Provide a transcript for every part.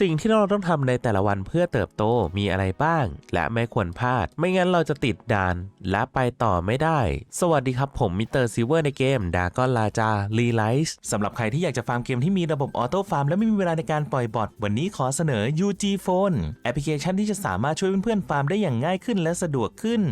สิ่งที่เราต้องทำในแต่ละวันเพื่อเติบโตมีอะไรบ้าง และไม่ควรพลาด ไม่งั้นเราจะติดด่าน และไปต่อไม่ได้ สวัสดีครับผมมิสเตอร์ซิเวอร์ในเกมดากอนลาจารีไลซ์สำหรับใครที่อยากจะฟาร์มเกมที่มีระบบออโต้ฟาร์มและไม่มีเวลาในการปล่อยบอทวันนี้ขอเสนอ UG Phone แอปพลิเคชันที่จะสามารถช่วยเพื่อนๆฟาร์มได้อย่างง่ายขึ้นและสะดวกขึ้น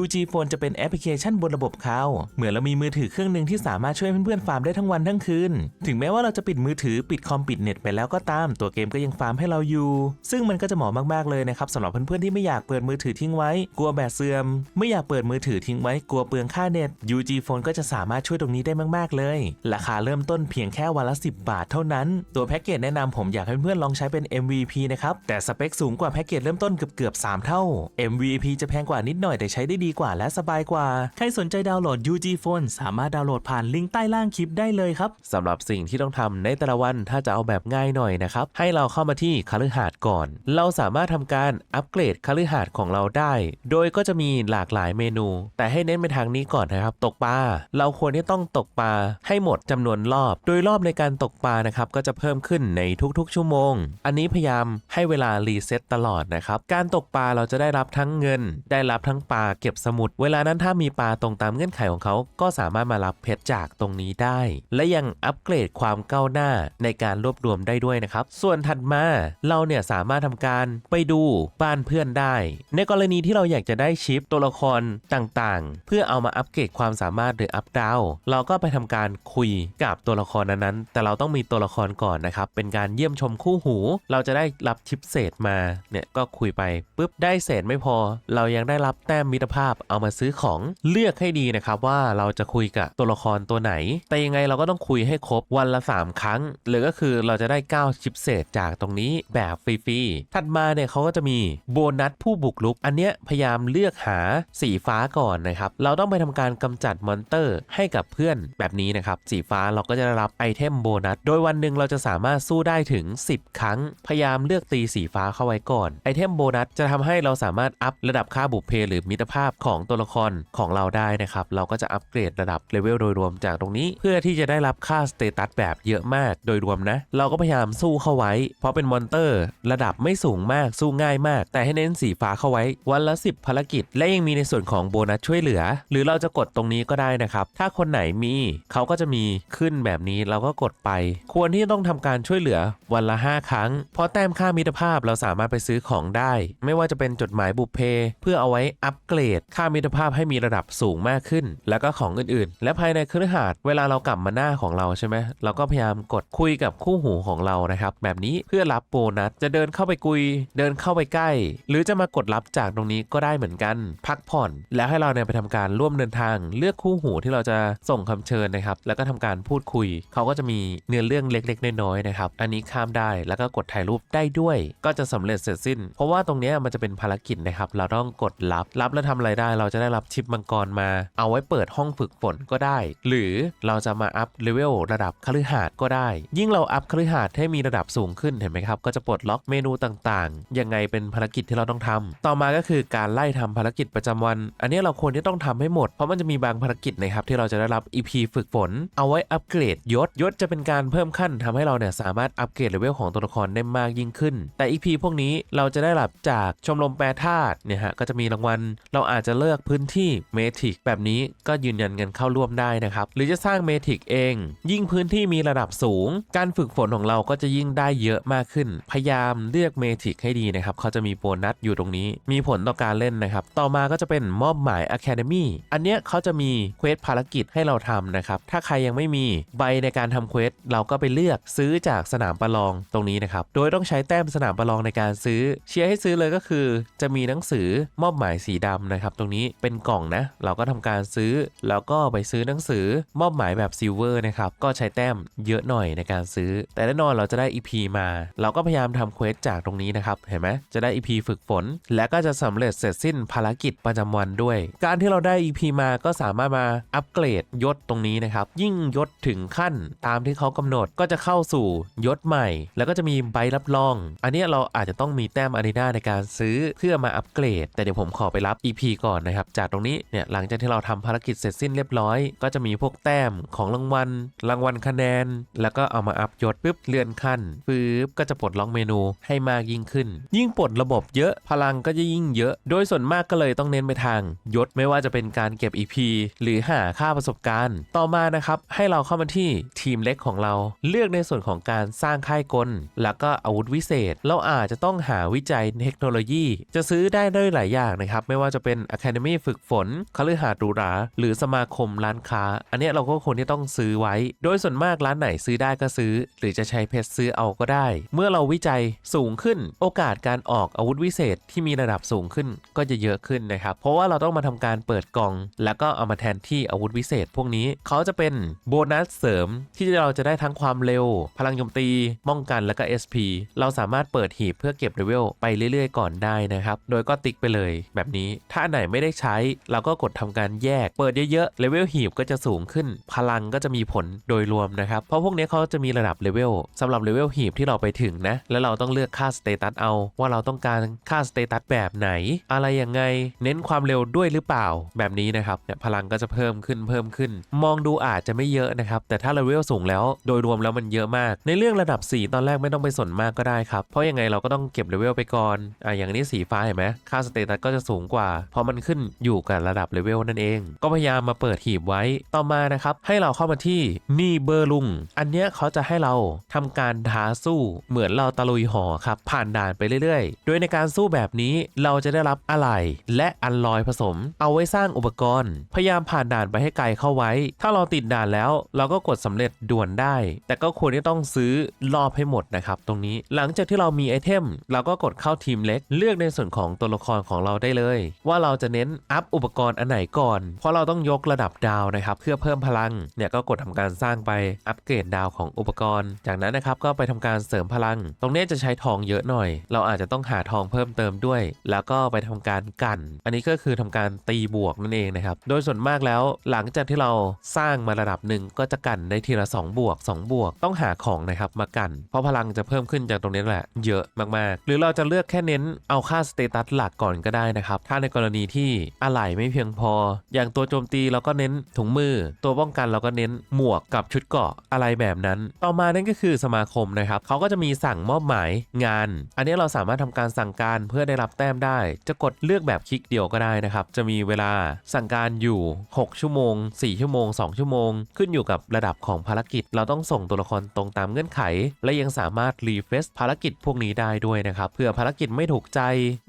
UG Phone จะเป็นแอปพลิเคชันบนระบบเขาเหมือนเรามีมือถือเครื่องหนึ่งที่สามารถช่วยเพื่อนๆฟาร์มได้ทั้งวันทั้งคืนถึงแม้ว่าเราจะปิดมือถือปิดคอมปิดเน็ตไปแล้วก็ตามตัวเกมก็ยังฟาร์มให้เราอยู่ ซึ่งมันก็จะเหมาะมากๆเลยนะครับสำหรับเพื่อนๆที่ไม่อยากเปิดมือถือทิ้งไว้ กลัวแบตเสื่อม ไม่อยากเปิดมือถือทิ้งไว้กลัวเปลืองค่าเน็ต UG Phone ก็จะสามารถช่วยตรงนี้ได้มากๆเลย ราคาเริ่มต้นเพียงแค่วันละ 10 บาทเท่านั้น ตัวแพ็กเกจแนะนำผมอยากให้เพื่อนๆลองใช้เป็น MVP นะครับแต่สเปคสูงกว่าแพ็กเกจเริ่มต้นเกือบเกือบ3เท่า MVP จะแพงกว่านิดหน่อยแต่ใช้ได้ดีกว่าและสบายกว่า ใครสนใจดาวน์โหลด UG Phone สามารถดาวน์โหลดผ่านลิงก์ใต้ล่างคลิปได้เลยครับสำหรับสิ่งที่ต้องทำในแต่ละวันถ้าจะเอาแบบง่ายหน่อยนะครับให้เราเข้ามาที่คฤหาสน์ก่อน เราสามารถทำการอัปเกรดคฤหาสน์ของเราได้ โดยก็จะมีหลากหลายเมนู แต่ให้เน้นไปทางนี้ก่อนนะครับ ตกปลาเราควรที่ต้องตกปลาให้หมดจำนวนรอบ โดยรอบในการตกปลานะครับก็จะเพิ่มขึ้นในทุกๆ ชั่วโมง อันนี้พยายามให้เวลารีเซ็ตตลอดนะครับ การตกปลาเราจะได้รับทั้งเงิน ได้รับทั้งปลาเก็บสมุด เวลานั้นถ้ามีปลาตรงตามเงื่อนไขของเขาก็สามารถมารับเพชรจากตรงนี้ได้ และยังอัปเกรดความก้าวหน้าในการรวบรวมได้ด้วยนะครับ ส่วนถัดมาเราเนี่ยสามารถทำการไปดูบ้านเพื่อนได้ ในกรณีที่เราอยากจะได้ชิปตัวละครต่างๆ เพื่อเอามาอัปเกรดความสามารถหรืออัปดาวเราก็ไปทำการคุยกับตัวละครนั้นๆแต่เราต้องมีตัวละครก่อนนะครับ เป็นการเยี่ยมชมคู่หู เราจะได้รับชิปเศษมาเนี่ยก็คุยไปปุ๊บได้เศษไม่พอ เรายังได้รับแต้มมิตรภาพเอามาซื้อของเลือกให้ดีนะครับว่าเราจะคุยกับตัวละครตัวไหน แต่ยังไงเราก็ต้องคุยให้ครบวันละ 3 ครั้ง หรือก็คือเราจะได้ 9 ชิปเศษจากตรงนี้แบบฟรีๆ ถัดมาเนี่ยเขาก็จะมีโบนัสผู้บุกรุก อันเนี้ยพยายามเลือกหาสีฟ้าก่อนนะครับ เราต้องไปทำการกำจัดมอนเตอร์ให้กับเพื่อนแบบนี้นะครับ สีฟ้าเราก็จะได้รับไอเทมโบนัส โดยวันหนึ่งเราจะสามารถสู้ได้ถึง 10 ครั้ง พยายามเลือกตีสีฟ้าเข้าไว้ก่อน ไอเทมโบนัสจะทำให้เราสามารถอัพระดับค่าบุพเพหรือมิตรภาพของตัวละครของเราได้นะครับ เราก็จะอัปเกรดระดับเลเวลโดยรวมจากตรงนี้ เพื่อที่จะได้รับค่าสเตตัสแบบเยอะมากโดยรวมนะ เราก็พยายามสู้เข้าไว้ เพราะเป็นมอนเตอร์ ระดับไม่สูงมากสู้ง่ายมาก แต่ให้เน้นสีฟ้าเข้าไว้ วันละ 10 ภารกิจ และยังมีในส่วนของโบนัสช่วยเหลือ หรือเราจะกดตรงนี้ก็ได้นะครับ ถ้าคนไหนมีเขาก็จะมีขึ้นแบบนี้เราก็กดไป ควรที่จะต้องทำการช่วยเหลือวันละ 5 ครั้ง เพราะแต้มค่ามิตรภาพเราสามารถไปซื้อของได้ ไม่ว่าจะเป็นจดหมายบุพเพ เพื่อเอาไว้อัปเกรด ค่ามิตรภาพให้มีระดับสูงมากขึ้น แล้วก็ของอื่นๆ และภายในเครือข่ายเวลาเรากลับมาหน้าของเราใช่ไหมเราก็พยายามกดคุยกับคู่หูของเรานะครับแบบนี้เพื่อรับโบนัส จะเดินเข้าไปคุย เดินเข้าไปใกล้ หรือจะมากดรับจากตรงนี้ก็ได้เหมือนกัน พักผ่อน แล้วให้เราเนี่ยไปทำการร่วมเดินทาง เลือกคู่หูที่เราจะส่งคำเชิญนะครับ แล้วก็ทำการพูดคุย เขาก็จะมีเนื้อเรื่องเล็กๆน้อยๆนะครับ อันนี้ข้ามได้ แล้วก็กดถ่ายรูปได้ด้วย ก็จะสำเร็จเสร็จสิ้น เพราะว่าตรงเนี้ยมันจะเป็นภารกิจนะครับ เราต้องกดรับ รับแล้วทำอะไรได้ เราจะได้รับชิปมังกรมา เอาไว้เปิดห้องฝึกฝนก็ได้ หรือเราจะมาอัพเลเวลระดับคฤหาสน์ก็ได้ ยิ่งเราอัพคฤหาสน์ให้มีระดับสูงขึ้น เห็นไหมครับก็จะปลดล็อกเมนูต่างๆ ยังไงเป็นภารกิจที่เราต้องทำต่อมาก็คือการไล่ทำภารกิจประจำวัน อันนี้เราควรที่ต้องทำให้หมด เพราะมันจะมีบางภารกิจนะครับที่เราจะได้รับ EP ฝึกฝน เอาไว้อัปเกรดยศยศจะเป็นการเพิ่มขั้นทำให้เราเนี่ยสามารถอัปเกรดเลเวลของตัวละครได้มากยิ่งขึ้น แต่ EP พวกนี้เราจะได้รับจากชมรมแปรธาตุเนี่ยฮะก็จะมีรางวัล เราอาจจะเลือกพื้นที่เมทิกแบบนี้ก็ยืนยันกันเข้าร่วมได้นะครับหรือจะสร้างเมทิกเอง ยิ่งพื้นที่มีระดับสูง การฝึกฝนของเราก็จะยิ่งได้เยอะมากขึ้น พยายามเลือกเมทิกให้ดีนะครับเขาจะมีโบนัสอยู่ตรงนี้ มีผลต่อการเล่นนะครับต่อมาก็จะเป็นมอบหมาย Academy อันเนี้ยเขาจะมีเควสภารกิจให้เราทำนะครับถ้าใครยังไม่มีใบในการทำเควสเราก็ไปเลือกซื้อจากสนามประลองตรงนี้นะครับโดยต้องใช้แต้มสนามประลองในการซื้อ เชียร์ให้ซื้อเลยก็คือ จะมีหนังสือมอบหมายสีดำนะครับตรงนี้เป็นกล่องนะเราก็ทำการซื้อ แล้วก็ไปซื้อหนังสือมอบหมายแบบซิลเวอร์นะครับก็ใช้แต้มเยอะหน่อยในการซื้อ แต่แน่นอนเราจะได้ EP มาเราก็พยายามทำเควสจากตรงนี้นะครับ เห็นไหมจะได้ EP ฝึกฝน และก็จะสำเร็จเสร็จสิ้นภารกิจประจำวันด้วย การที่เราได้ EP มาก็สามารถมาอัปเกรดยศตรงนี้นะครับ ยิ่งยศถึงขั้นตามที่เขากำหนดก็จะเข้าสู่ยศใหม่ แล้วก็จะมีใบรับรอง อันนี้เราอาจจะต้องมีแต้มอารีนาในการซื้อเพื่อมาอัปเกรด แต่เดี๋ยวผมขอไปรับ EP ก่อนนะครับ จากตรงนี้เนี่ยหลังจากที่เราทำภารกิจเสร็จสิ้นเรียบร้อย ก็จะมีพวกแต้มของรางวัล รางวัลคะแนน แล้วก็เอามาอัพยศปุ๊บเลื่อนขั้นปึ๊บก็จะจะปลดล็อกเมนูให้มากยิ่งขึ้น ยิ่งปลดระบบเยอะพลังก็จะยิ่งเยอะ โดยส่วนมากก็เลยต้องเน้นไปทางยศไม่ว่าจะเป็นการเก็บ EP หรือหาค่าประสบการณ์ ต่อมานะครับให้เราเข้ามาที่ทีมเล็กของเรา เลือกในส่วนของการสร้างค่ายกล แล้วก็อาวุธวิเศษ เราอาจจะต้องหาวิจัยเทคโนโลยี จะซื้อได้ด้วยหลายอย่างนะครับไม่ว่าจะเป็น Academy ฝึกฝนคฤหาสน์หรูหราหรือสมาคมร้านค้า อันนี้เราก็ควรที่ต้องซื้อไว้ โดยส่วนมากร้านไหนซื้อได้ก็ซื้อ หรือจะใช้เพชรซื้อเอาก็ได้เมื่อเราวิจัยสูงขึ้น โอกาสการออกอาวุธวิเศษที่มีระดับสูงขึ้นก็จะเยอะขึ้นนะครับ เพราะว่าเราต้องมาทำการเปิดกล่อง แล้วก็เอามาแทนที่อาวุธวิเศษ พวกนี้เขาจะเป็นโบนัสเสริมที่เราจะได้ทั้งความเร็ว พลังโจมตีป้องกันแล้วก็ SP เราสามารถเปิดหีบเพื่อเก็บเลเวลไปเรื่อยๆ ก่อนได้นะครับ โดยก็ติ๊กไปเลยแบบนี้ ถ้าอันไหนไม่ได้ใช้ เราก็กดทำการแยก เปิดเยอะๆ เลเวลหีบก็จะสูงขึ้น พลังก็จะมีผลโดยรวมนะครับ เพราะพวกนี้เขาจะมีระดับเลเวลสำหรับเลเวลหีบที่เราไปถึงนะ แล้วเราต้องเลือกค่าสเตตัสเอาว่าเราต้องการค่าสเตตัสแบบไหน อะไรยังไง เน้นความเร็วด้วยหรือเปล่า แบบนี้นะครับเนี่ยพลังก็จะเพิ่มขึ้นเพิ่มขึ้น มองดูอาจจะไม่เยอะนะครับ แต่ถ้าเลเวลสูงแล้วโดยรวมแล้วมันเยอะมาก ในเรื่องระดับ 4 ตอนแรกไม่ต้องไปสนมากก็ได้ครับ เพราะยังไงเราก็ต้องเก็บเลเวลไปก่อนอะอย่างนี้สีฟ้าเห็นไหมค่าสเตตัสก็จะสูงกว่า เพราะมันขึ้นอยู่กับระดับเลเวลนั่นเอง ก็พยายามมาเปิดหีบไว้ต่อมานะครับให้เราเข้ามาที่นี่เบอร์ลุง อันเนี้ยเขาจะให้เราทำการท้าสู้เหมือนเราตะลุยหอครับ ผ่านด่านไปเรื่อยๆ โดยในการสู้แบบนี้เราจะได้รับอะไหล่และอันลอยผสม เอาไว้สร้างอุปกรณ์ พยายามผ่านด่านไปให้ไกลเข้าไว้ ถ้าเราติดด่านแล้ว เราก็กดสำเร็จด่วนได้ แต่ก็ควรที่ต้องซื้อรอบให้หมดนะครับตรงนี้หลังจากที่เรามีไอเทมเราก็กดเข้าทีมเล็ก เลือกในส่วนของตัวละครของเราได้เลย ว่าเราจะเน้นอัพอุปกรณ์อันไหนก่อน เพราะเราต้องยกระดับดาวนะครับเพื่อเพิ่มพลังเนี่ยก็กดทำการสร้างไปอัปเกรดดาวของอุปกรณ์ จากนั้นนะครับก็ไปทำการเสริมพลังตรงนี้จะใช้ทองเยอะหน่อย เราอาจจะต้องหาทองเพิ่มเติมด้วย แล้วก็ไปทำการกัน อันนี้ก็คือทำการตีบวกนั่นเองนะครับ โดยส่วนมากแล้วหลังจากที่เราสร้างมาระดับหนึ่งก็จะกันได้ทีละ 2 บวก 2 บวก ต้องหาของนะครับมากัน เพราะพลังจะเพิ่มขึ้นจากตรงนี้แหละ เยอะมากๆ หรือเราจะเลือกแค่เน้นเอาค่าสเตตัสหลักก่อนก็ได้นะครับ ถ้าในกรณีที่อะไหล่ไม่เพียงพอ อย่างตัวโจมตีเราก็เน้นถุงมือ ตัวป้องกันเราก็เน้นหมวกกับชุดเกาะอะไรแบบนั้น ต่อมานั่นก็คือสมาคมนะครับเขาก็จะมีสั่งมอบหมายงาน อันนี้เราสามารถทำการสั่งการเพื่อได้รับแต้มได้ จะกดเลือกแบบคลิกเดียวก็ได้นะครับ จะมีเวลาสั่งการอยู่ 6 ชั่วโมง 4 ชั่วโมง 2 ชั่วโมง ขึ้นอยู่กับระดับของภารกิจ เราต้องส่งตัวละครตรงตามเงื่อนไข และยังสามารถรีเฟซภารกิจพวกนี้ได้ด้วยนะครับเผื่อภารกิจไม่ถูกใจ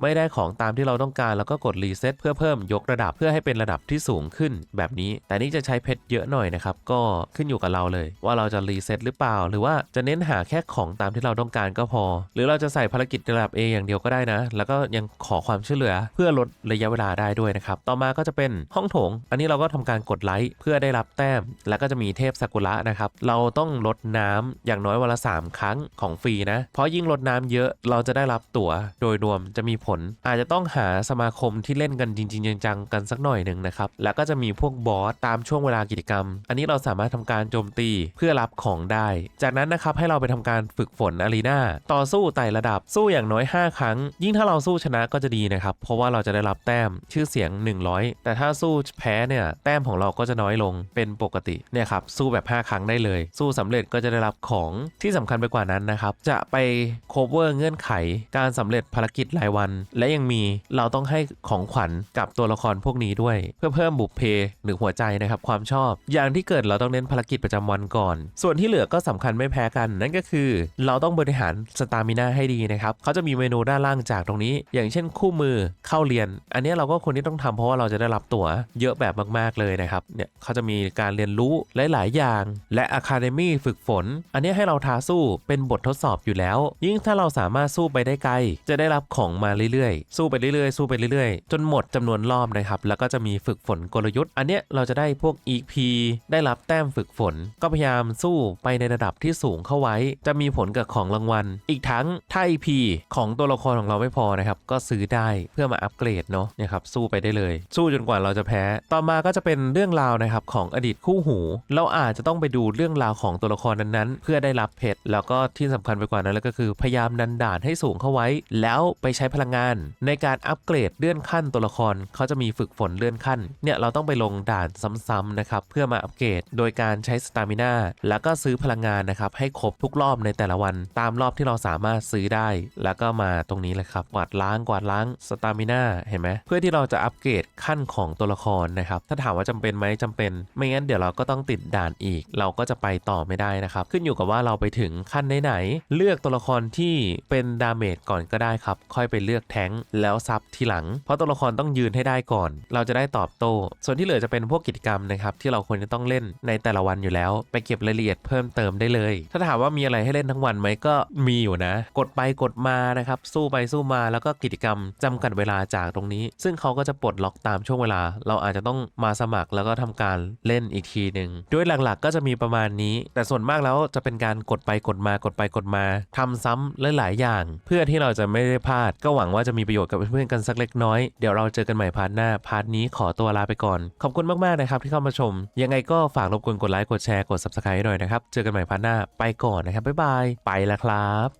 ไม่ได้ของตามที่เราต้องการแล้วก็กดรีเซ็ตเพื่อเพิ่มยกระดับเพื่อให้เป็นระดับที่สูงขึ้นแบบนี้ แต่นี่จะใช้เพชรเยอะหน่อยนะครับ ก็ขึ้นอยู่กับเราเลย ว่าเราจะรีเซ็ตหรือเปล่า หรือว่าจะเน้นหาแค่ของตามที่เราต้องการก็พอ หรือเราจะใส่ภารกิจระดับ A อย่างเดียวก็ได้นะ แล้วก็ยังขอความช่วยเหลือ เพื่อลดระยะเวลาได้ด้วยนะครับ ต่อมาก็จะเป็นห้องโถง อันนี้เราก็ทำการกดไลค์เพื่อได้รับแต้ม แล้วก็จะมีเทพซากุระนะครับ เราต้องลดน้ำอย่างน้อยวันละ 3 ครั้งของฟรีนะ เพราะยิ่งลดน้ำเยอะเราจะได้รับตั๋วโดยรวมจะมีผล อาจจะต้องหาสมาคมที่เล่นกันจริง ๆ จังๆกันสักหน่อยหนึ่งนะครับ แล้วก็จะมีพวกบอสตามช่วงเวลากิจกรรม อันนี้เราสามารถทำการโจมตีเพื่อรับของได้ จากนั้นนะครับให้เราไปทำการฝึกฝนอารีนาต่อสู้ไต่ระดับสู้อย่างน้อย 5 ครั้ง ยิ่งถ้าเราสู้ชนะก็จะดีนะครับ เพราะว่าเราจะได้รับแต้มชื่อเสียง 100 แต่ถ้าสู้แพ้เนี่ยแต้มของเราก็จะน้อยลงเป็นปกติเนี่ยครับสู้แบบ 5 ครั้งได้เลย สู้สำเร็จก็จะได้รับของที่สำคัญไปกว่านั้นนะครับจะไป cover เงื่อนไข การสำเร็จภารกิจรายวัน และยังมีเราต้องให้ของขวัญกับตัวละครพวกนี้ด้วย เพื่อเพิ่มบุพเพหรือหัวใจนะครับความชอบ อย่างที่เกิดเราต้องเน้นภารกิจประจำวันก่อน ส่วนที่เหลือก็สำคัญไม่แพ้กัน นั่นก็คือ เราต้องบริหารสตามิน่าให้ดีนะครับเขาจะมีเมนูด้านล่างจากตรงนี้ อย่างเช่นคู่มือเข้าเรียน อันนี้เราก็ควรที่ต้องทำเพราะว่าเราจะได้รับตั๋วเยอะแบบมากๆเลยนะครับเนี่ยเขาจะมีการเรียนรู้หลาย ๆ อย่าง และอะคาเดมี่ฝึกฝน อันนี้ให้เราท้าสู้เป็นบททดสอบอยู่แล้ว ยิ่งถ้าเราสามารถสู้ไปได้ไกล จะได้รับของมาเรื่อยๆ สู้ไปเรื่อยๆ สู้ไปเรื่อยๆ จนหมดจำนวนรอบนะครับ แล้วก็จะมีฝึกฝนกลยุทธ์ อันเนี้ยเราจะได้พวก EP ได้รับแต้มฝึกฝน ก็พยายามสู้ไปในระดับที่สูงเข้าไว้ จะมีผลกับของรางวัล อีกทั้งถ้า EP ของตัวละครของเราไม่พอนะครับ ก็ซื้อได้เพื่อมาอัปเกรดเนาะเนี่ยครับ สู้ไปได้เลย สู้จนกว่าเราจะแพ้ ต่อมาก็จะเป็นเรื่องราวนะครับของอดีตคู่หู เราอาจจะต้องไปดูเรื่องราวของตัวละครนั้นๆ เพื่อได้รับเพชรแล้วก็ที่สำคัญไปกว่านั้นแล้วก็คือพยายามดันด่านให้สูงเข้าไว้ แล้วไปใช้พลังงาน ในการอัปเกรดเลื่อนขั้นตัวละครเขาจะมีฝึกฝนเลื่อนขั้นเนี่ยเราต้องไปลงด่านซ้ำๆนะครับเพื่อมาอัปเกรดโดยการใช้สตามิน่าแล้วก็ซื้อพลังงานนะครับให้ครบทุกรอบในแต่ละวันตามรอบที่เราสามารถซื้อได้ แล้วก็มาตรงนี้เลยครับกวาดล้างกวาดล้างสตามิน่าเห็นไหมเพื่อที่เราจะอัปเกรดขั้นของตัวละครนะครับ ถ้าถามว่าจำเป็นไหมจำเป็น ไม่งั้นเดี๋ยวเราก็ต้องติดด่านอีก เราก็จะไปต่อไม่ได้นะครับ ขึ้นอยู่กับว่าเราไปถึงขั้นไหนๆเลือกตัวละครที่เป็นดาเมจก่อนก็ได้ครับ ค่อยไปเลือกแท้งแล้วซับทีหลัง เพราะตัวละครต้องยืนให้ได้ก่อน เราจะได้ตอบโต้ ส่วนที่เหลือจะเป็นพวกกิจกรรมนะครับที่เราควรจะต้องเล่นในแต่ละวันอยู่แล้ว ไปเก็บรายละเอียดเพิ่มเติมได้เลย ถ้าถามว่ามีอะไรให้เล่นทั้งวันไหมก็มีอยู่นะ กดไปกดมานะครับ สู้ไปสู้มาแล้วก็กิจกรรมจำกัดเวลาจากตรงนี้ ซึ่งเขาก็จะปลดล็อกตามช่วงเวลา เราอาจจะต้องมาสมัครแล้วก็ทำการเล่นอีกทีหนึ่งโดยหลักๆ ก็จะมีประมาณนี้ แต่ส่วนมากแล้วจะเป็นการกดไปกดมากดไปกดมาทำซ้ำหลายๆอย่าง เพื่อที่เราจะไม่ได้พลาด ก็หวังว่าจะมีประโยชน์กับเพื่อนๆกันสักเล็กน้อยเดี๋ยวเราเจอกันใหม่พาร์ทหน้าพาร์ทนี้ขอตัวลาไปก่อน ขอบคุณมากๆนะครับที่เข้ามาชม ยังไงก็ฝากรบกวนกดไลค์กดแชร์กด subscribe หน่อยนะครับเจอกันใหม่พาร์ทหน้าไปก่อนนะครับบ๊ายบายไปแล้วนะครับ